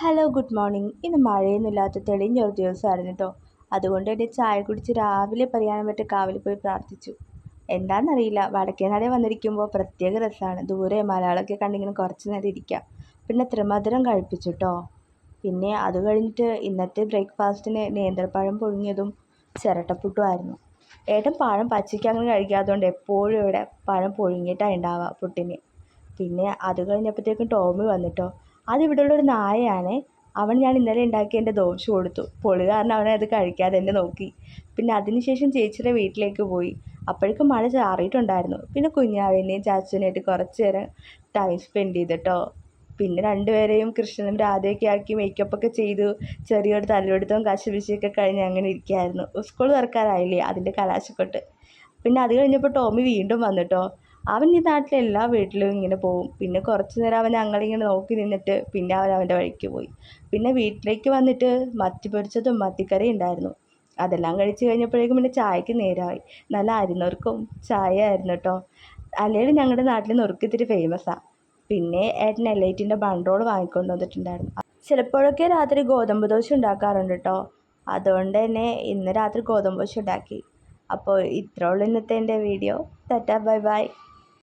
Hello good morning ഇന്ന് മഴയൊന്നുമില്ലാത്ത തെളിഞ്ഞൊരു ദിവസമായിരുന്നു കേട്ടോ അതുകൊണ്ട് എന്റെ ചായ കുടിച്ച് രാവിലെ പറയാനും പറ്റി കാവിൽ പോയി പ്രാർത്ഥിച്ചു. എന്താണെന്നറിയില്ല വടക്കേ നട വന്നിരിക്കുമ്പോൾ പ്രത്യേക രസമാണ് ദൂരെ മലയാളമൊക്കെ കണ്ടിങ്ങനെ കുറച്ച് നേരം ഇരിക്കാം. പിന്നെ ത്രിമധുരം കഴിപ്പിച്ചു കേട്ടോ പിന്നെ അത് കഴിഞ്ഞിട്ട് ഇന്നത്തെ ബ്രേക്ക്ഫാസ്റ്റിന് നേന്ത്രപ്പഴം പുഴുങ്ങിയതും ചിരട്ടപ്പുട്ടുമായിരുന്നു ഏട്ടൻ പഴം പച്ചയ്ക്ക് അങ്ങനെ കഴിക്കാത്തതുകൊണ്ട് എപ്പോഴും ഇവിടെ പഴം പുഴുങ്ങിയിട്ടാണ് ഉണ്ടാവുക പുട്ടിന്. പിന്നെ അത് കഴിഞ്ഞപ്പോഴത്തേക്കും ടോമി വന്നിട്ടോ അതിവിടെയുള്ളൊരു നായയാണ്. അവൻ ഞാൻ ഇന്നലെ ഉണ്ടാക്കിയ എന്റെ ദോശ കൊടുത്തു. പൊളി കാരണം അവനെ അത് കഴിക്കാതെ എന്നെ നോക്കി. പിന്നെ അതിനുശേഷം ചേച്ചിയുടെ വീട്ടിലേക്ക് പോയി. അപ്പോഴേക്കും മഴ ചാറിയിട്ടുണ്ടായിരുന്നു. പിന്നെ കുഞ്ഞാവിനെയും ചാച്ചനെയായിട്ട് കുറച്ച് നേരം ടൈം സ്പെൻഡ് ചെയ്തിട്ടോ. പിന്നെ രണ്ടുപേരെയും കൃഷ്ണനും രാധയൊക്കെ ആക്കി മേക്കപ്പൊക്കെ ചെയ്തു. ചെറിയൊരു തലവെടുത്തവും കശപിശയൊക്കെ കഴിഞ്ഞ് അങ്ങനെ ഇരിക്കുകയായിരുന്നു സ്കൂൾ തുറക്കാറായില്ലേ അതിന്റെ കലാശക്കൊട്ട്. പിന്നെ അത് കഴിഞ്ഞപ്പോൾ ടോമി വീണ്ടും വന്നിട്ടോ. അവൻ ഈ നാട്ടിലെ എല്ലാ വീട്ടിലും ഇങ്ങനെ പോവും. പിന്നെ കുറച്ച് നേരം അവൻ ഞങ്ങളിങ്ങനെ നോക്കി നിന്നിട്ട് പിന്നെ അവൻ അവന്റെ വഴിക്ക് പോയി. പിന്നെ വീട്ടിലേക്ക് വന്നിട്ട് മത്തി പൊരിച്ചതും മത്തിക്കറിയും ഉണ്ടായിരുന്നു. അതെല്ലാം കഴിച്ച് കഴിഞ്ഞപ്പോഴേക്കും പിന്നെ ചായക്ക് നേരമായി നല്ല അരിനുറുക്കും ചായ ആയിരുന്നു കേട്ടോ. അല്ലെങ്കിൽ ഞങ്ങളുടെ നാട്ടിൽ നൊറുക്കിത്തിരി ഫേമസാണ് പിന്നെ ഏട്ടൻ എലൈറ്റിന്റെ ബൺറോൾ വാങ്ങിക്കൊണ്ട് വന്നിട്ടുണ്ടായിരുന്നു. ചിലപ്പോഴൊക്കെ രാത്രി ഗോതമ്പ് ദോശ ഉണ്ടാക്കാറുണ്ട് കേട്ടോ. അതുകൊണ്ട് തന്നെ ഇന്ന് രാത്രി ഗോതമ്പ് ദോശ ഉണ്ടാക്കി. അപ്പോൾ ഇത്രേ ഉള്ളൂ ഇന്നത്തെ എന്റെ വീഡിയോ. Tata bye bye.